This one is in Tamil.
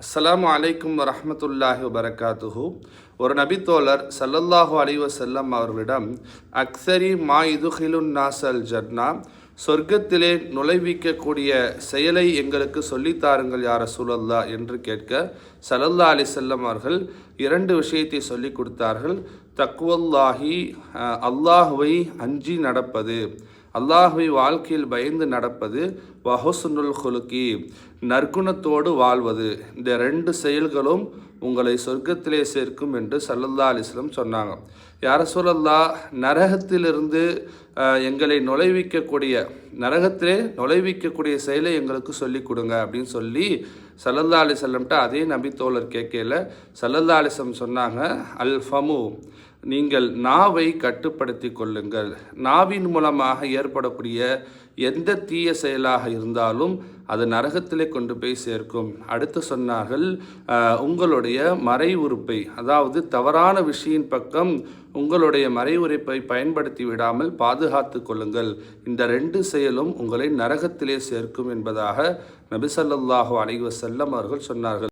அஸ்ஸலாமு அலைக்கும் வரமத்துல்லாஹி வபரகாத்துஹு. ஒரு நபித்தோழர் சல்லல்லாஹு அலைஹி வஸல்லம் அவர்களிடம் அக்ஸரி மா இதுஹிலுன் நாசல் ஜர்னா சொர்க்கத்திலே நுழைவிக்கக்கூடிய செயலை எங்களுக்கு சொல்லித்தாருங்கள் யார சூழல்லா என்று கேட்க சலல்லா அலி செல்லம் அவர்கள் இரண்டு விஷயத்தை சொல்லி கொடுத்தார்கள். தக்குவல்லாஹி அல்லாஹுவை அஞ்சி நடப்பது. அல்லாஹுவை வாழ்க்கையில் பயந்து நடப்பது வஹசுனுல் ஹுலுக்கி நற்குணத்தோடு வாழ்வது. இந்த ரெண்டு செயல்களும் உங்களை சொர்க்கத்திலே சேர்க்கும் என்று சல்லல்லா அலிஸ்லம் சொன்னாங்க. யார சொல்லல்லா நரகத்திலிருந்து எங்களை நுழைவிக்கக்கூடிய நரகத்திலே நுழைவிக்கக்கூடிய செயலை எங்களுக்கு சொல்லி கொடுங்க அப்படின்னு சொல்லி சல்லல்லா அலிசல்லம்ட்ட அதே நபித்தோழர் கேட்கல சல்லல்லா அலிசம் சொன்னாங்க அல் ஃபமு நீங்கள் நாவை கட்டுப்படுத்தி கொள்ளுங்கள். நாவின் மூலமாக ஏற்படக்கூடிய எந்த தீய செயலாக இருந்தாலும் அது நரகத்திலே கொண்டு போய் சேர்க்கும். அடுத்து சொன்னார்கள் உங்களுடைய மறை உறுப்பை அதாவது தவறான விஷயின் பக்கம் உங்களுடைய மறை உறுப்பை பயன்படுத்தி விடாமல் பாதுகாத்து கொள்ளுங்கள். இந்த ரெண்டு செயலும் உங்களை நரகத்திலே சேர்க்கும் என்பதாக நபிசல்லாஹு அலைவசல்லம் அவர்கள் சொன்னார்கள்.